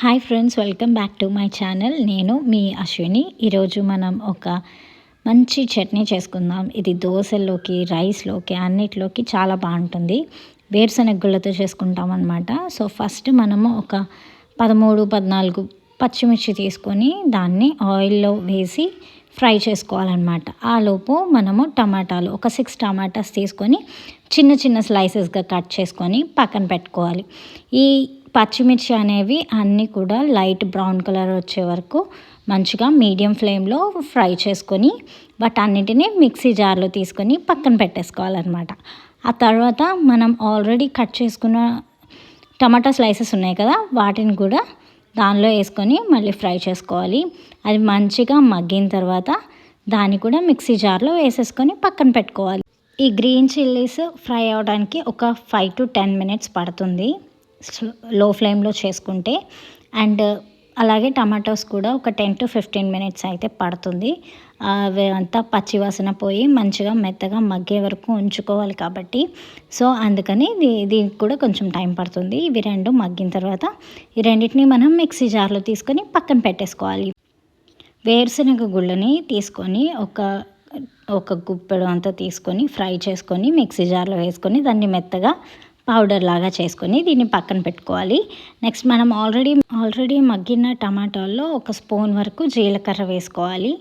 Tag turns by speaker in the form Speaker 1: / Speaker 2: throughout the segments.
Speaker 1: Hi friends welcome back to my channel. నేను మీ అశ్విని. ఈరోజు మనం ఒక మంచి చట్నీ చేసుకుందాం. ఇది దోశల్లోకి రైస్లోకి అన్నిటిలోకి చాలా బాగుంటుంది. వేరుశనగుళ్ళతో చేసుకుంటాం అనమాట సో ఫస్ట్ మనము ఒక పదమూడు పద్నాలుగు పచ్చిమిర్చి తీసుకొని దాన్ని ఆయిల్లో వేసి ఫ్రై చేసుకోవాలన్నమాట. ఆలోపు మనము టమాటాలు ఒక సిక్స్ టమాటాస్ తీసుకొని చిన్న చిన్న స్లైసెస్గా కట్ చేసుకొని పక్కన పెట్టుకోవాలి. ఈ పచ్చిమిర్చి అనేవి అన్నీ కూడా లైట్ బ్రౌన్ కలర్ వచ్చే వరకు మంచిగా మీడియం ఫ్లేమ్లో ఫ్రై చేసుకొని వాటన్నిటిని మిక్సీ జార్లో తీసుకొని పక్కన పెట్టేసుకోవాలన్నమాట. ఆ తర్వాత మనం ఆల్రెడీ కట్ చేసుకున్న టమాటా స్లైసెస్ ఉన్నాయి కదా వాటిని కూడా దానిలో వేసుకొని మళ్ళీ ఫ్రై చేసుకోవాలి. అది మంచిగా మగ్గిన తర్వాత దాన్ని కూడా మిక్సీ జార్లో వేసేసుకొని పక్కన పెట్టుకోవాలి. ఈ గ్రీన్ చిల్లీస్ ఫ్రై అవడానికి ఒక ఫైవ్ టు టెన్ మినిట్స్ పడుతుంది. లో ఫ్లేమ్లో చేసుకుంటే అండ్ అలాగే టమాటోస్ కూడా ఒక టెన్ టు ఫిఫ్టీన్ మినిట్స్ అయితే పడుతుంది. అవి అంతా పచ్చివాసన పోయి మంచిగా మెత్తగా మగ్గే వరకు ఉంచుకోవాలి కాబట్టి. సో అందుకని దీనికి కూడా కొంచెం టైం పడుతుంది. ఇవి రెండు మగ్గిన తర్వాత ఈ రెండింటిని మనం మిక్సీ జార్లో తీసుకొని పక్కన పెట్టేసుకోవాలి. వేరుశనగ గుళ్ళని తీసుకొని ఒక ఒక గుప్పెడు అంతా తీసుకొని ఫ్రై చేసుకొని మిక్సీ జార్లో వేసుకొని దాన్ని మెత్తగా పౌడర్ లాగా చేసుకొని దీన్ని పక్కన పెట్టుకోవాలి. నెక్స్ట్ మనం ఆల్రెడీ ఆల్రెడీ మగ్గిన టమాటాల్లో ఒక స్పూన్ వరకు జీలకర్ర వేసుకోవాలి.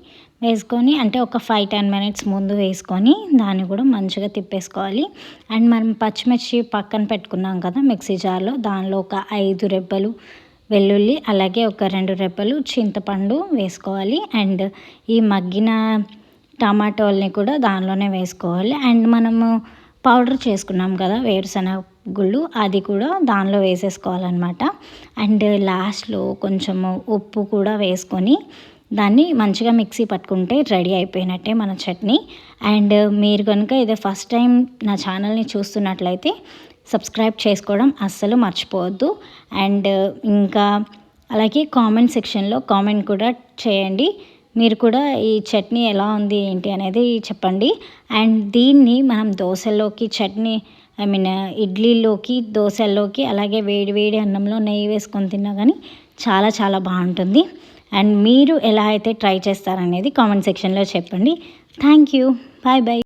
Speaker 1: వేసుకొని అంటే ఒక ఫైవ్ టెన్ మినిట్స్ ముందు వేసుకొని దాన్ని కూడా మంచిగా తిప్పేసుకోవాలి. అండ్ మనం పచ్చిమిర్చి పక్కన పెట్టుకున్నాం కదా మిక్సీ జార్లో దానిలో ఒక ఐదు రెబ్బలు వెల్లుల్లి అలాగే ఒక రెండు రెబ్బలు చింతపండు వేసుకోవాలి. అండ్ ఈ మగ్గిన టమాటోల్ని కూడా దానిలోనే వేసుకోవాలి. అండ్ మనము పౌడర్ చేసుకున్నాం కదా వేరుశనగ గుళ్ళు అది కూడా దానిలో వేసేసుకోవాలన్నమాట. అండ్ లాస్ట్లో కొంచెము ఉప్పు కూడా వేసుకొని దాన్ని మంచిగా మిక్సీ పట్టుకుంటే రెడీ అయిపోయినట్టే మన చట్నీ. అండ్ మీరు కనుక ఇదే ఫస్ట్ టైం నా ఛానల్ని చూస్తున్నట్లయితే సబ్స్క్రైబ్ చేసుకోవడం అస్సలు మర్చిపోవద్దు. అండ్ ఇంకా అలాగే కామెంట్ సెక్షన్లో కామెంట్ కూడా చేయండి. మీరు కూడా ఈ చట్నీ ఎలా ఉంది ఏంటి అనేది చెప్పండి. అండ్ దీన్ని మనం దోశలోకి చట్నీ ఐ మీన్ ఇడ్లీలోకి దోశల్లోకి అలాగే వేడి వేడి అన్నంలో నెయ్యి వేసుకొని తిన్నా కానీ చాలా చాలా బాగుంటుంది. అండ్ మీరు ఎలా అయితే ట్రై చేస్తారనేది కామెంట్ సెక్షన్లో చెప్పండి. Thank you. Bye bye.